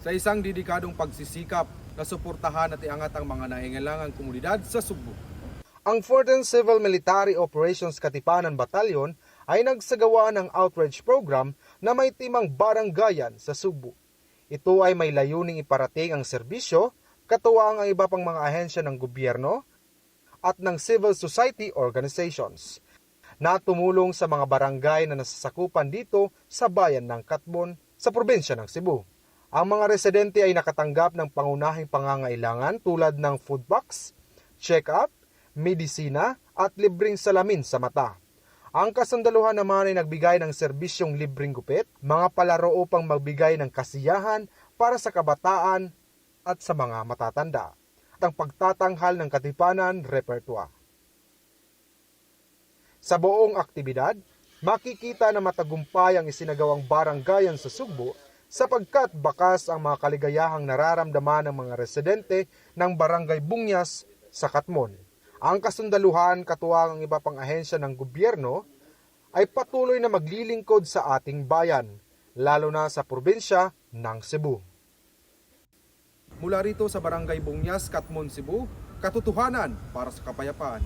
sa isang dedikadong pagsisikap na suportahan at iangat ang mga nangangailangang komunidad sa Sugbo. Ang 14th Civil Military Operations Katipanan Battalion ay nagsagawa ng outreach program na may timang baranggayan sa Sugbo. Ito ay may layuning iparating ang serbisyo, katuwang ang iba pang mga ahensya ng gobyerno at ng civil society organizations na tumulong sa mga barangay na nasasakupan dito sa bayan ng Katbon sa probinsya ng Cebu. Ang mga residente ay nakatanggap ng pangunahing pangangailangan tulad ng food box, check-up, medisina at libreng salamin sa mata. Ang kasundaluhan naman ay nagbigay ng serbisyong libreng gupit, mga palaro upang magbigay ng kasiyahan para sa kabataan at sa mga matatanda. At ang pagtatanghal ng katipanan repertoire. Sa buong aktibidad, makikita na matagumpay ang isinagawang baranggayan sa Sugbo sapagkat bakas ang mga kaligayahang nararamdaman ng mga residente ng barangay Bunyas sa Katmon. Ang kasundaluhan katuwang ang iba pang ahensya ng gobyerno ay patuloy na maglilingkod sa ating bayan, lalo na sa probinsya ng Cebu. Mula rito sa Barangay Bunyas, Katmon, Cebu, katotohanan para sa kapayapaan.